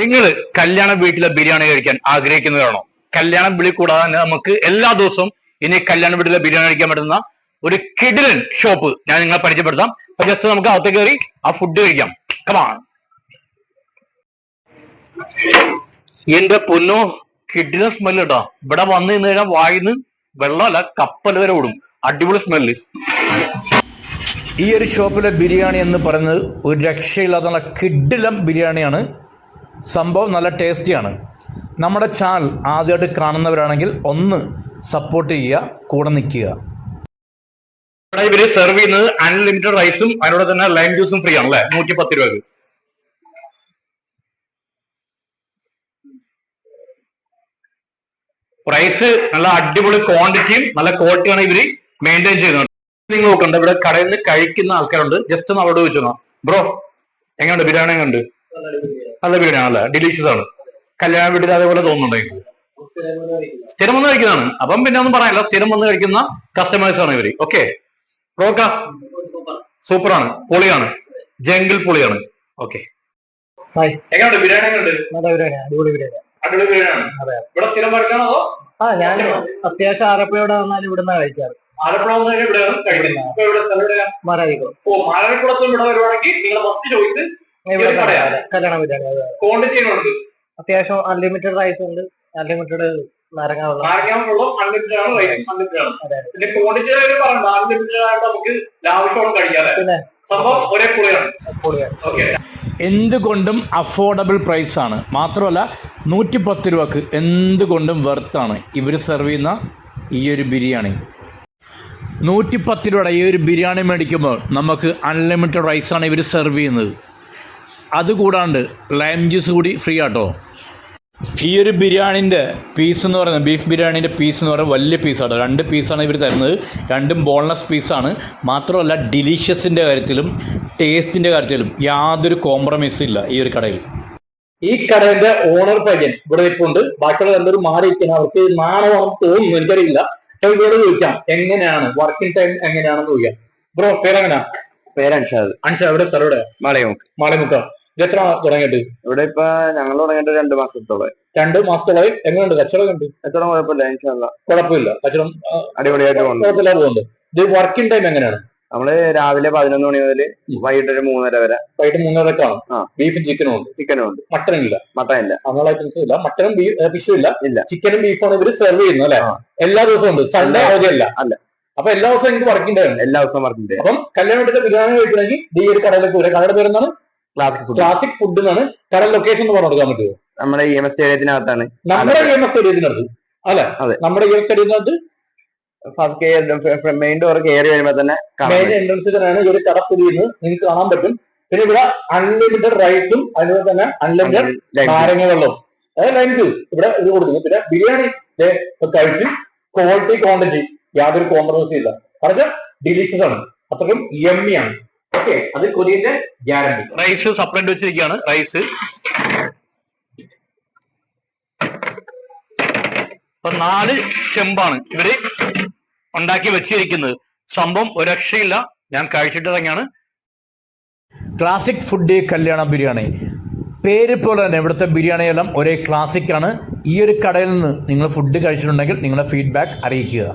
നിങ്ങൾ കല്യാണ വീട്ടിലെ ബിരിയാണി കഴിക്കാൻ ആഗ്രഹിക്കുന്നവരാണോ? കല്യാണം വിളി കൂടാതെ തന്നെ നമുക്ക് എല്ലാ ദിവസവും ഇനി കല്യാണ വീട്ടിലെ ബിരിയാണി കഴിക്കാൻ പറ്റുന്ന ഒരു കിഡിലൻ ഷോപ്പ് ഞാൻ നിങ്ങളെ പരിചയപ്പെടുത്താം. അപ്പൊ ജസ്റ്റ് നമുക്ക് അകത്ത് കയറി ആ ഫുഡ് കഴിക്കാം. കമാ എന്റെ പൊന്നോ കിഡ്നി സ്മെല്ല് കേട്ടോ ഇവിടെ വന്നു നിന്ന് കഴിഞ്ഞാൽ വായിന്ന് വെള്ളമല്ല കപ്പൽ വരെ ഓടും. അടിപൊളി സ്മെല്ല് ഈ ഒരു ഷോപ്പിലെ ബിരിയാണി എന്ന് പറയുന്നത് ഒരു രക്ഷയില്ലാത്ത കിഡിലം ബിരിയാണിയാണ്. സംഭവം നല്ല ടേസ്റ്റിയാണ്. നമ്മുടെ ചാനൽ ആദ്യമായിട്ട് കാണുന്നവരാണെങ്കിൽ ഒന്ന് സപ്പോർട്ട് ചെയ്യുക കൂടെ നിൽക്കുക. ഇവർ സെർവ് ചെയ്യുന്നത് അൺലിമിറ്റഡ് റൈസും അതിനോട് തന്നെ ലൈം ജ്യൂസും ഫ്രീ ആണ് അല്ലെ? നൂറ്റി പത്ത് രൂപക്ക്. പ്രൈസ് നല്ല അടിപൊളി ക്വാണ്ടിറ്റിയും നല്ല ക്വാളിറ്റിയാണ് ഇവർ മെയിന്റെയിൻ ചെയ്യുന്നത്. നിങ്ങൾ നോക്കണ്ട ഇവിടെ കടയിൽ നിന്ന് കഴിക്കുന്ന ആൾക്കാരുണ്ട്. ജസ്റ്റ് ഒന്ന് അവിടെ ചോദിച്ചു ബ്രോ എങ്ങനെയുണ്ട്? ബിരിയാണി എങ്ങനെയുണ്ട്? നല്ല ബിരിയാണി അല്ല? ഡിലീഷ്യസ് ആണ്. കല്യാണ വീട്ടിൽ അതേപോലെ തോന്നുന്നുണ്ടോ നിങ്ങൾക്ക് സ്ഥിരം വന്ന് കഴിക്കുന്നതാണ്. അപ്പം പിന്നെ ഒന്നും പറയാനില്ല. സ്ഥിരം വന്ന് കഴിക്കുന്ന കസ്റ്റമേഴ്സ് ആണ് ഇവർ. ഓക്കെ റോക്ക സൂപ്പറാണ്. പൊളിയാണ്. ജംഗിൾ പൊളിയാണ്. ഓക്കെ എങ്ങനെയുണ്ട്? ബിരിയാണി എങ്ങനെയുണ്ട്? ബിരിയാണി അടിപൊളി ബിരിയാണി അടിപൊളി ബിരിയാണിയാണ്. അതെ. ഇവിടെ സ്ഥിരം കഴിക്കണോ ആ ഞാൻ അത്യാവശ്യം ആറപ്പയോടെ വന്നാൽ ഇവിടുന്ന് കഴിക്കാറ്. ആലപ്പുഴ വന്നു കഴിഞ്ഞാൽ ഇവിടെയാണ് കഴിക്കുന്നത്. ഇപ്പൊ ഇവിടെ ഇവിടെ വരുവാണെങ്കിൽ നിങ്ങൾ ഫസ്റ്റ് പറയാം. കല്യാണ- കല്യാണ ബിരിയാണി അതെ ക്വാണ്ടിറ്റി ഉണ്ട്. അത്യാവശ്യം അൺലിമിറ്റഡ് റൈസ് ഉണ്ട്. അൺലിമിറ്റഡ് നാരങ്ങ അഫോർഡബിൾ പ്രൈസ് അൺലിമിറ്റഡ് ആണ് റൈസ് അൺലിമിറ്റഡ് ആണ്. അതെ. പിന്നെ ക്വാണ്ടിറ്റി പറയണ്ട. അൺലിമിറ്റഡ് ആണ് നമുക്ക് ലാവശ്യമാണ് കഴിക്കാതെ പിന്നെ സംഭവം ഒരേ പൊളിയാണ്. പൊളിയാണ് ഓക്കെ എന്തുകൊണ്ടും അഫോർഡബിൾ പ്രൈസാണ് മാത്രമല്ല നൂറ്റി പത്ത് രൂപക്ക് എന്തുകൊണ്ടും വെർത്താണ് ഇവർ സെർവ് ചെയ്യുന്ന ഈ ഒരു ബിരിയാണി. നൂറ്റി പത്ത് രൂപയുടെ ഈ ഒരു ബിരിയാണി മേടിക്കുമ്പോൾ നമുക്ക് അൺലിമിറ്റഡ് റൈസ് ആണ് ഇവർ സെർവ് ചെയ്യുന്നത്. അതുകൂടാണ്ട് ലൈം ജ്യൂസ് കൂടി ഫ്രീ ആട്ടോ. ഈ ഒരു ബിരിയാണിന്റെ പീസ് എന്ന് പറയുന്നത് ബീഫ് ബിരിയാണീന്റെ പീസ് എന്ന് പറയുന്നത് വലിയ പീസാണ് രണ്ട് പീസാണ് ഇവർ തരുന്നത്. രണ്ടും ബോൺലെസ് പീസാണ് മാത്രമല്ല ഡിലീഷ്യസിന്റെ കാര്യത്തിലും ടേസ്റ്റിന്റെ കാര്യത്തിലും യാതൊരു കോംപ്രമൈസും ഇല്ല ഈ ഒരു കടയിൽ. ഈ കടയുടെ ഓണർ പയ്യൻ ഇവിടെ ഇപ്പുണ്ട് ബാക്കിയുള്ള എല്ലാവരും മാറിയിരിക്കണം അവർക്ക് നാണമാണെന്ന് തോന്നുന്നു. എനിക്കറിയില്ല. ഇവിടെ ഇവരോട് ചോദിക്കാം എങ്ങനെയാണ്? വർക്കിംഗ് ടൈം എങ്ങനെയാണെന്ന് ചോദിക്കാം. ബ്രോ പേരെങ്ങനെയാ പേരൻഷാദ് അൻഷാദ്. എവിടെ സ്ഥലം എവിടെ? മാളിമുക്ക ഇത് എത്ര തുടങ്ങിയിട്ട്? ഇവിടെ ഇപ്പൊ ഞങ്ങൾ തുടങ്ങിയിട്ട് രണ്ട് മാസത്തോളം രണ്ട് മാസത്തോളം എങ്ങനെയുണ്ട്? കച്ചവടം ഉണ്ട് കച്ചവടം കുഴപ്പമില്ല കുഴപ്പമില്ല. കച്ചവടം അടിപൊളിയായിട്ട് പോകുന്നുണ്ട് ഇത് വർക്കിംഗ് ടൈം എങ്ങനെയാണ്? നമ്മൾ രാവിലെ പതിനൊന്ന് മണി മുതൽ വൈകിട്ട് ഒരു മൂന്നര വരെ. വൈകിട്ട് മൂന്നര കാണും. ബീഫും ചിക്കനും ഉണ്ട്. ചിക്കനും ഉണ്ട്. മട്ടൻ ഇല്ല. മട്ടൻ ഇല്ല. അങ്ങനെയുള്ള ഐറ്റംസ് ഇല്ല. മട്ടനും ഫിഷും ഇല്ല. ഇല്ല. ചിക്കനും ബീഫും ഇവർ സെർവ് ചെയ്യുന്നത് അല്ലെ? എല്ലാ ദിവസവും ഉണ്ട്. സൺഡേ അവധിയല്ല അല്ല. അപ്പൊ എല്ലാ ദിവസവും എനിക്ക് വർക്കിംഗ് ഡേ ഉണ്ട്. എല്ലാ ദിവസവും വർക്കിംഗ് ഡേ അപ്പം കല്യാണം ബിരിയാണി കഴിക്കണമെങ്കിൽ ഈ ഒരു കടയിലേക്ക് വരാം കടയുടെ പേരെന്താണ്? ക്ലാസിക് ഫുഡ് ക്ലാസിക് ഫുഡ് എന്നാണ് കാരണം ലൊക്കേഷൻ എന്ന് പറഞ്ഞു കൊടുക്കാൻ പറ്റുമോ നമ്മുടെ ഇ എം എസ് സ്റ്റേഡിയത്തിനകത്താണ്. നമ്മുടെ ഇ എം എസ് സ്റ്റേഡിയത്തിനടുത്ത് അല്ലെ? അതെ. നമ്മുടെ ഇ എം സ്റ്റേഡിയത്തിനകത്ത് മെയിൻ ഡോർ കയറി വരുമ്പോ തന്നെ മെയിൻ. എൻട്രൻസിൽ തന്നെയാണ് ഈ ഒരു കട സ്ഥിതി ചെയ്യുന്നത്. നിങ്ങൾക്ക് കാണാൻ പറ്റും. പിന്നെ ഇവിടെ അൺലിമിറ്റഡ് റൈസും അതുപോലെ തന്നെ അൺലിമിറ്റഡ്. നാരങ്ങ അതായത് ലൈം ജ്യൂസ് ഇവിടെ ഇത് കൊടുക്കുന്നു. പിന്നെ ബിരിയാണി കഴിച്ച് ക്വാളിറ്റി ക്വാണ്ടിറ്റി യാതൊരു കോംപ്രമൈസും ഇല്ല. പറഞ്ഞാൽ ഡിലീഷ്യസ് ആണ്. അത്രയും യമ്മിയാണ് ഓക്കെ അത് കൊതിയുടെ ഗ്യാരണ്ടി. റൈസ് സെപ്പറേറ്റ് വെച്ചിരിക്കുകയാണ്. റൈസ് അപ്പൊ നാല് ചെമ്പാണ് ഇവർ ഉണ്ടാക്കി വെച്ചിരിക്കുന്നത്. സംഭവം ഒരു രക്ഷയില്ല. ഞാൻ കഴിച്ചിട്ട് തന്നെയാണ്. ക്ലാസിക് ഫുഡ് കല്യാണ ബിരിയാണി. പേര് പോലെ തന്നെ ഇവിടുത്തെ ബിരിയാണിയെല്ലാം ഒരേ ക്ലാസിക്കാണ് ഈ ഒരു കടയിൽ നിന്ന് നിങ്ങൾ ഫുഡ് കഴിച്ചിട്ടുണ്ടെങ്കിൽ നിങ്ങളുടെ ഫീഡ്ബാക്ക് അറിയിക്കുക.